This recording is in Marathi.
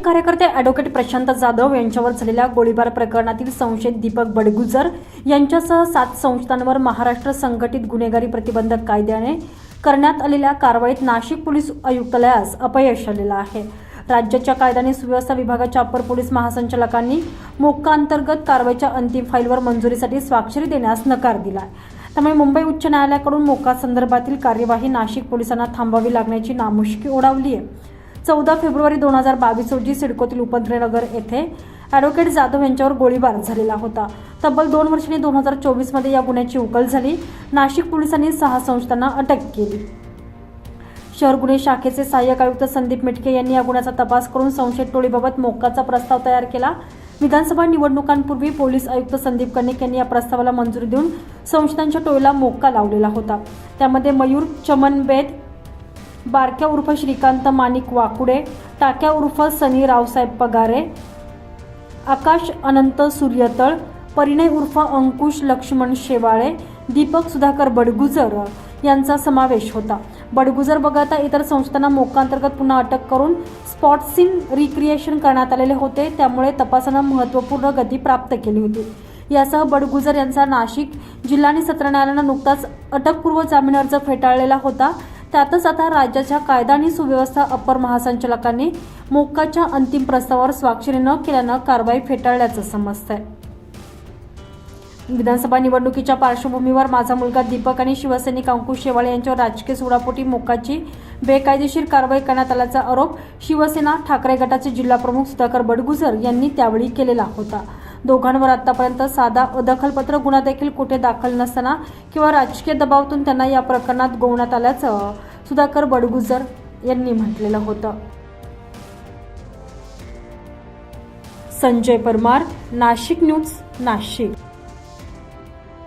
कार्यकर्ते ॲडव्होकेट प्रशांत जाधव यांच्यावर झालेल्या गोळीबार प्रकरणातील संशयित दीपक बडगुजर यांच्यासह सात संस्थांवर महाराष्ट्र संघटित गुन्हेगारी प्रतिबंधक कायद्याने करण्यात आलेल्या कारवाईत नाशिक पोलीस आयुक्तालयास अपयश आलेलं आहे. राज्याच्या कायदा आणि सुव्यवस्था विभागाच्या अप्पर पोलीस महासंचालकांनी मोक्का अंतर्गत कारवाईच्या अंतिम फाईलवर मंजुरीसाठी स्वाक्षरी देण्यास नकार दिला त्यामुळे मुंबई उच्च न्यायालयाकडून मोक्का संदर्भातील कार्यवाही नाशिक पोलिसांना थांबवावी लागण्याची नामुष्की ओढावली आहे चौदा फेब्रुवारी दोन हजार बावीस रोजी सिडकोतील उपद्रेनगर येथे ॲडव्होकेट जाधव यांच्यावर गोळीबार झालेला होता. तब्बल दोन वर्षांनी दोन हजार चोवीसमध्ये या गुन्ह्याची उकल झाली. नाशिक पोलिसांनी सहा संस्थांना अटक केली. शहर गुन्हे शाखेचे सहाय्यक आयुक्त संदीप मिटके यांनी या गुन्ह्याचा तपास करून संशयित टोळीबाबत मोक्काचा प्रस्ताव तयार केला. विधानसभा निवडणुकांपूर्वी पोलीस आयुक्त संदीप कनिक यांनी या प्रस्तावाला मंजुरी देऊन संशयितांच्या टोळीला मोक्का लावलेला होता. त्यामध्ये मयूर चमनबेद बारक्या उर्फ श्रीकांत माणिक वाकुडे टाक्या उर्फ सनी रावसाहेब पगारे आकाश अनंत सूर्यतळ परिणय उर्फ अंकुश लक्ष्मण शेवाळे दीपक सुधाकर बडगुजर यांचा समावेश होता. बडगुजर वगळता इतर संस्थांना मोकांतर्गत पुन्हा अटक करून स्पॉट सीन रिक्रिएशन करण्यात आलेले होते. त्यामुळे तपासानं महत्त्वपूर्ण गती प्राप्त केली होती. यासह बडगुजर यांचा नाशिक जिल्हा आणि सत्र न्यायालयानं नुकताच अटकपूर्व जामीन अर्ज फेटाळलेला होता. त्यातच आता राज्याच्या कायदा आणि सुव्यवस्था अप्पर महासंचालकांनी मोक्काच्या अंतिम प्रस्तावावर स्वाक्षरी न केल्यानं कारवाई फेटाळल्याचं समजतंय. विधानसभा निवडणुकीच्या पार्श्वभूमीवर माझा मुलगा दीपक आणि शिवसैनिक अंकुश शेवाळे यांच्यावर राजकीय सोडापोटी मोक्काची बेकायदेशीर कारवाई करण्यात आल्याचा आरोप शिवसेना ठाकरे गटाचे जिल्हाप्रमुख सुधाकर बडगुजर यांनी त्यावेळी केलेला होता. दोघांवर आतापर्यंत साधा दखलपत्र गुन्हा देखील कुठे दाखल नसताना किंवा राजकीय दबावातून त्यांना या प्रकरणात गोवण्यात आल्याचं सुधाकर बडगुजर यांनी म्हटलेलं होतं. संजय परमार नाशिक न्यूज नाशिक.